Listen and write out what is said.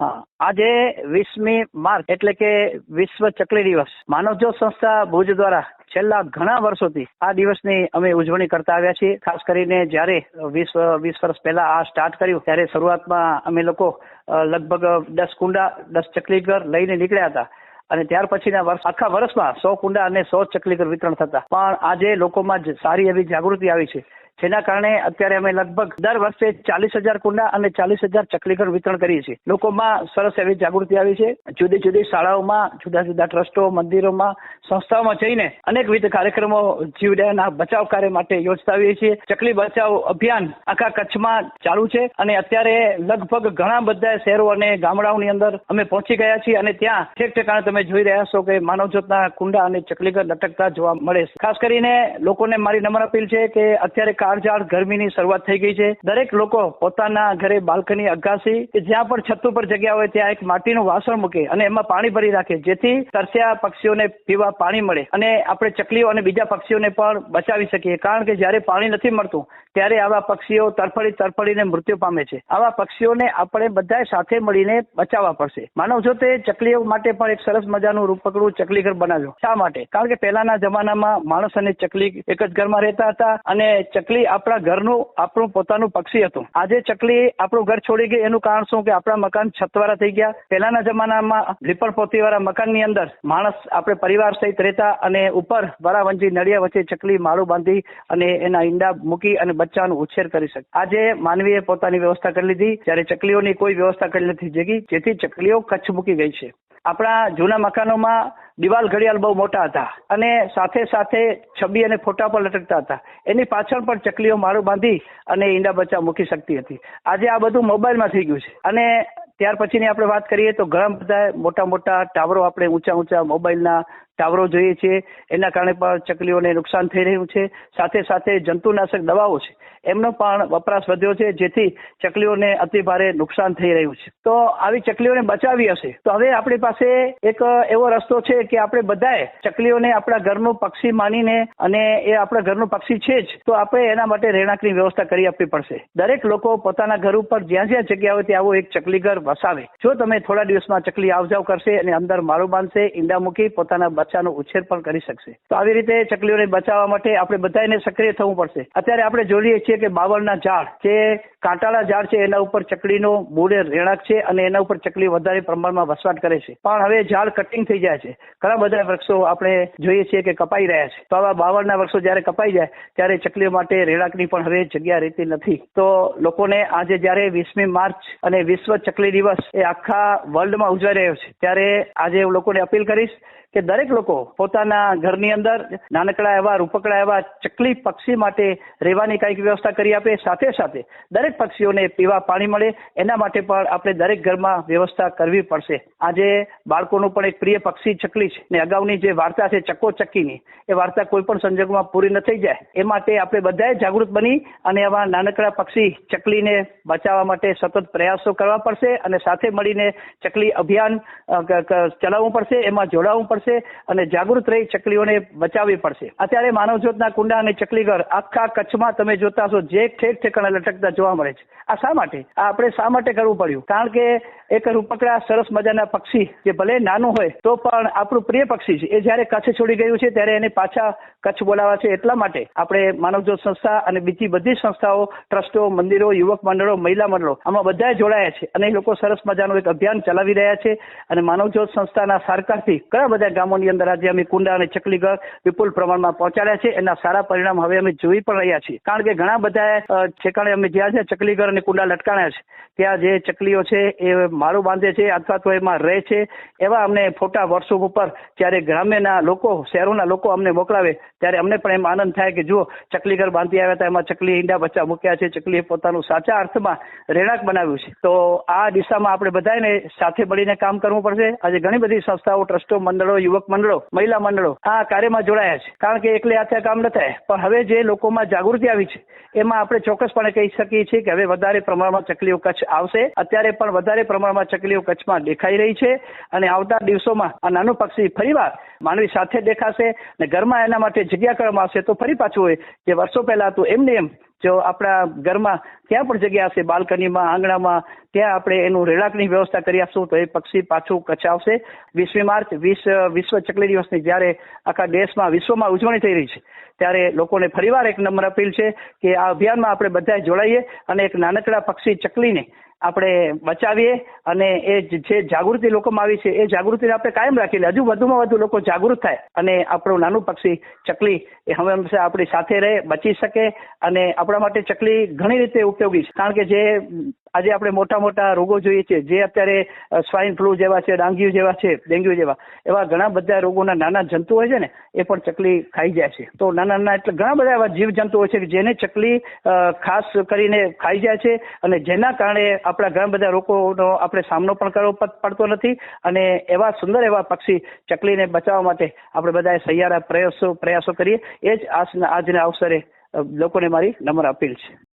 આજે વીસમી માર્ચ એટલે કે વિશ્વ ચકલી દિવસ. માનવજ્યોત સંસ્થા ભુજ દ્વારા છેલ્લા ઘણા વર્ષોથી આ દિવસની અમે ઉજવણી કરતા આવ્યા છીએ. ખાસ કરીને જ્યારે વીસ વીસ વર્ષ પહેલા આ સ્ટાર્ટ કર્યું, ત્યારે શરૂઆતમાં અમે લોકો લગભગ દસ કુંડા, દસ ચકલીઘર લઈને નીકળ્યા હતા. અને ત્યાર પછીના વર્ષ, આખા વર્ષમાં સો કુંડા અને સો ચકલીઘર વિતરણ થતા. પણ આજે લોકોમાં સારી એવી જાગૃતિ આવી છે. જેના કારણે અત્યારે અમે લગભગ દર વર્ષે ચાલીસ હજાર કુંડા અને ચાલીસ હજાર ચકલીઘર વિતરણ કરીએ છીએ. લોકોમાં સરસ એવી જાગૃતિ આવી છે. જુદી જુદી શાળાઓમાં, જુદા જુદા ટ્રસ્ટો, મંદિરોમાં, સંસ્થાઓમાં જઈને અનેકવિધ કાર્યક્રમો જીવડાના બચાવ કાર્ય માટે યોજતા આવીએ છીએ. ચકલી બચાવ અભિયાન આખા કચ્છમાં ચાલુ છે અને અત્યારે લગભગ ઘણા બધા શહેરો અને ગામડાઓની અંદર અમે પહોંચી ગયા છીએ અને ત્યાં ઠેક ઠેકાણે તમે જોઈ રહ્યા છો કે માનવજ્યોતના કુંડા અને ચકલીઘર લટકતા જોવા મળે છે. ખાસ કરીને લોકોને મારી નમ્ર અપીલ છે કે અત્યારે કાળઝાળ ગરમીની શરૂઆત થઈ ગઈ છે. દરેક લોકો પોતાના ઘરે બાલ્કની અગાસી કે જ્યાં પણ છત ઉપર જગ્યા હોય ત્યાં એક માટીનું વાસણ મૂકે અને એમાં પાણી ભરી રાખે, જેથી તરસ્યા પક્ષીઓને પીવા પાણી મળે અને આપણે ચકલીઓ અને બીજા પક્ષીઓને પણ બચાવી શકીએ. કારણ કે જ્યારે પાણી નથી મળતું, ત્યારે આવા પક્ષીઓ તરફડી તરફડીને મૃત્યુ પામે છે. આવા પક્ષીઓને આપણે બધા સાથે મળીને બચાવવા પડશે. માનવ જોતે ચકલીઓ માટે પણ એક સરસ મજાનું રૂપકડું ચકલીઘર બનાવ્યું. શા માટે? કારણ કે પહેલાના જમાનામાં માણસ અને ચકલી એક જ ઘરમાં રહેતા હતા અને ચકલી આપણા ઘરનું, આપણું પોતાનું પક્ષી હતું. આજે ચકલી આપણું ઘર છોડી ગઈ. એનું કારણ શું? કે આપણા મકાન છતવાળા થઈ ગયા. પહેલાના જમાનામાં લીપણ પોતી વાળા મકાનની અંદર માણસ આપણે પરિવાર સહિત રહેતા અને ઉપર વરાવંજી નડિયા વચ્ચે ચકલી માળું બાંધી અને એના ઈંડા મૂકી અને બચ્ચાનો ઉછેર કરી શકે. આજે માનવીએ પોતાની વ્યવસ્થા કરી લીધી. જ્યારે ચકલીઓની કોઈ વ્યવસ્થા કરી નથી જગી, જેથી ચકલીઓ કચ્છ મૂકી ગઈ છે. આપણા જૂના મકાનોમાં દિવાલ ઘડિયાળ બહુ મોટા હતા અને સાથે સાથે છબી અને ફોટા પણ લટકતા હતા. એની પાછળ પણ ચકલીઓ મારું બાંધી અને ઈંડા બચ્ચા મૂકી શકતી હતી. આજે આ બધું મોબાઈલમાં થઈ ગયું છે. અને ત્યાર પછીની આપણે વાત કરીએ તો ઘણા બધા મોટા મોટા ટાવરો આપણે ઊંચા ઊંચા મોબાઈલના ટાવરો જોઈએ છીએ એના કારણે પણ ચકલીઓને નુકસાન થઈ રહ્યું છે. સાથે સાથે જંતુનાશક દવાઓ છે. એમનો પણ વપરાશ વધ્યો છે, જેથી ચકલીઓને અતિ ભારે નુકસાન થઈ રહ્યું છે. તો આવી ચકલીઓને બચાવી હશે? તો હવે આપણી પાસે એક એવો રસ્તો છે કે આપણે બધાએ ચકલીઓને આપણા ઘરનું પક્ષી માનીને અને એ આપણા ઘરનું પક્ષી છે જ, તો આપણે એના માટે રહેણાંકની વ્યવસ્થા કરી આપવી પડશે. દરેક લોકો પોતાના ઘર ઉપર જ્યાં જ્યાં જગ્યા હોય ત્યાં આવું એક ચકલી ઘર વસાવે. જો તમે થોડા દિવસમાં ચકલી આવજાવ કરશે અને અંદર માળું બાંધશે, ઈંડા મૂકી પોતાના બચ્ચાનો ઉછેર પણ કરી શકશે. તો આવી રીતે ચકલીઓને બચાવવા માટે આપણે બધાને સક્રિય થવું પડશે. અત્યારે આપણે જોઈએ છીએ કે બાવળના ઝાડ જે કાંટાળા ઝાડ છે, એના ઉપર ચકલીનો મૂળે રહેણાંક છે અને એના ઉપર ચકલી વધારે પ્રમાણમાં વસવાટ કરે છે. પણ હવે ઝાડ કટિંગ થઈ જાય છે. ઘણા બધા વૃક્ષો આપણે જોઈએ છીએ કે કપાઈ રહ્યા છે. તો આવા બાવળના વૃક્ષો જ્યારે કપાઈ જાય, ત્યારે ચકલીઓ માટે રહેણાંકની પણ હવે જગ્યા રહેતી નથી. તો લોકોને આજે જ્યારે વીસમી માર્ચ અને વિશ્વ ચકલી દિવસ એ આખા વર્લ્ડમાં ઉજવાઈ રહ્યો છે, ત્યારે આજે હું લોકોને અપીલ કરીશ કે દરેક લોકો પોતાના ઘરની અંદર નાનકડા એવા, રૂપકડા એવા ચકલી પક્ષી માટે રહેવાની કંઈક વ્યવસ્થા કરી આપે. સાથે સાથે દરેક પક્ષીઓને પીવા પાણી મળે. એના માટે પણ આપણે દરેક ઘરમાં વ્યવસ્થા કરવી પડશે. આજે બાળકોનું પણ એક પ્રિય પક્ષી ચકલી છે ને અગાઉની જે વાર્તા છે ચક્કો ચક્કીની, એ વાર્તા કોઈ પણ સંજોગોમાં પૂરી ન થઈ જાય. એ માટે આપણે બધાએ જાગૃત બની અને આવા નાનકડા પક્ષી ચકલીને બચાવવા માટે સતત પ્રયાસો કરવા પડશે અને સાથે મળીને ચકલી અભિયાન ચલાવવું પડશે. એમાં જોડાવવું પડશે અને જાગૃત રહી ચકલીઓને બચાવવી પડશે. અત્યારે માનવજ્યોતના કુંડા અને ચકલીઘર આખા કચ્છમાં તમે જોતા હશો, જે ઠેક ઠેકાણે લટકતા જોવા મળે છે. આ શા માટે? આ આપણે શા માટે કરવું પડ્યું? કારણ કે એક રૂપકડા સરસ મજાના પક્ષી, જે ભલે નાનું હોય, તો પણ આપણું પ્રિય પક્ષી છે. એ જ્યારે કચ્છ છોડી ગયું છે, ત્યારે એને પાછા કચ્છ બોલાવા છે. એટલા માટે આપણે માનવજ્યોત સંસ્થા અને બીજી બધી સંસ્થાઓ, ટ્રસ્ટો, મંદિરો, યુવક મંડળો, મહિલા મંડળો, આમાં બધા જોડાયા છે. અને એ લોકો સરસ મજાનું એક અભિયાન ચલાવી રહ્યા છે. અને માનવજ્યોત સંસ્થાના સરકારથી ઘણા બધા ગામોની અંદર આજે અમે કુંડા અને ચકલીઘર વિપુલ પ્રમાણમાં પહોંચાડ્યા છે. એના સારા પરિણામ હવે અમે જોઈ પણ રહ્યા છીએ. કારણ કે ઘણા બધા ઠેકાણે અમે જ્યાં જ્યાં ચકલીઘર અને કુંડા લટકાણ્યા છે. ત્યાં જે ચકલીઓ છે, એ માળું બાંધે છે, અથવા તો એમાં રહે છે. એવા અમને ફોટા વોટ્સઅપ ઉપર જ્યારે ગ્રામ્યના લોકો, શહેરોના લોકો અમને મોકલાવે, ત્યારે અમને પણ એમ આનંદ થાય કે જુઓ ચકલીઘર બાંધી આવ્યા હતા. એમાં ચકલી ઈંડા બચ્ચા મૂક્યા છે. ચકલીએ પોતાનું સાચા અર્થમાં રહેણાંક બનાવ્યું છે. તો આ દિશામાં આપણે બધાને સાથે મળીને કામ કરવું પડશે. આજે ઘણી બધી સંસ્થાઓ, ટ્રસ્ટો, મંડળો, યુવક મંડળો મહિલા મંડળો, આ કાર્યમાં જોડાયા છે. કારણ કે એકલે હાથે કામ ન થાય. પણ હવે જે લોકોમાં જાગૃતિ આવી છે, એમાં આપણે ચોક્કસપણે કહી શકીએ છીએ કે હવે વધારે પ્રમાણમાં ચકલીઓ કચ્છ આવશે. અત્યારે પણ વધારે પ્રમાણમાં ચકલીઓ કચ્છમાં દેખાઈ રહી છે. અને આવતા દિવસોમાં આ નાનું પક્ષી ફરીવાર માનવી સાથે દેખાશે ને ઘરમાં એના માટે જગ્યા કરવામાં આવશે તો ફરી પાછું હોય જે વર્ષો પહેલા હતું એમને એમ જો આપણા ઘરમાં ક્યાં પણ જગ્યા હશે, બાલ્કનીમાં, આંગણામાં, ત્યાં આપણે એનું રહેણાંકની વ્યવસ્થા કરી આપશું તો એ પક્ષી પાછું કચાવશે. વીસમી માર્ચ, વીસ, વિશ્વ ચકલી દિવસની જ્યારે આખા દેશમાં, વિશ્વમાં ઉજવણી થઈ રહી છે, ત્યારે લોકોને ફરીવાર એક નંબર અપીલ છે કે આ અભિયાનમાં આપણે બધા જોડાઈએ અને એક નાનકડા પક્ષી ચકલીને આપણે બચાવીએ અને એ જે જાગૃતિ લોકોમાં આવી છે, એ જાગૃતિને આપણે કાયમ રાખીએ. હજુ વધુમાં વધુ લોકો જાગૃત થાય અને આપણું નાનું પક્ષી ચકલી એ હંમેશા આપણી સાથે રહે, બચી શકે અને આપણા માટે ચકલી ઘણી રીતે ઉપયોગી છે. કારણ કે જે આજે આપણે મોટા મોટા રોગો જોઈએ છે. જે અત્યારે સ્વાઇન ફ્લૂ જેવા છે ડાંગ્યુ જેવા છે, ડેન્ગ્યુ જેવા, એવા ઘણા બધા રોગોના નાના જંતુ હોય છે ને, એ પણ ચકલી ખાઈ જાય છે. તો નાના નાના એટલે ઘણા બધા એવા જીવ જંતુ હોય છે કે જેને ચકલી ખાસ કરીને ખાઈ જાય છે અને જેના કારણે આપણા ઘણા બધા રોગોનો આપણે સામનો પણ કરવો પડતો નથી અને એવા સુંદર એવા પક્ષી ચકલીને બચાવવા માટે આપણે બધાએ સહિયારા પ્રયાસો પ્રયાસો કરીએ. એ જ આજના અવસરે લોકોને મારી નમ્ર અપીલ છે.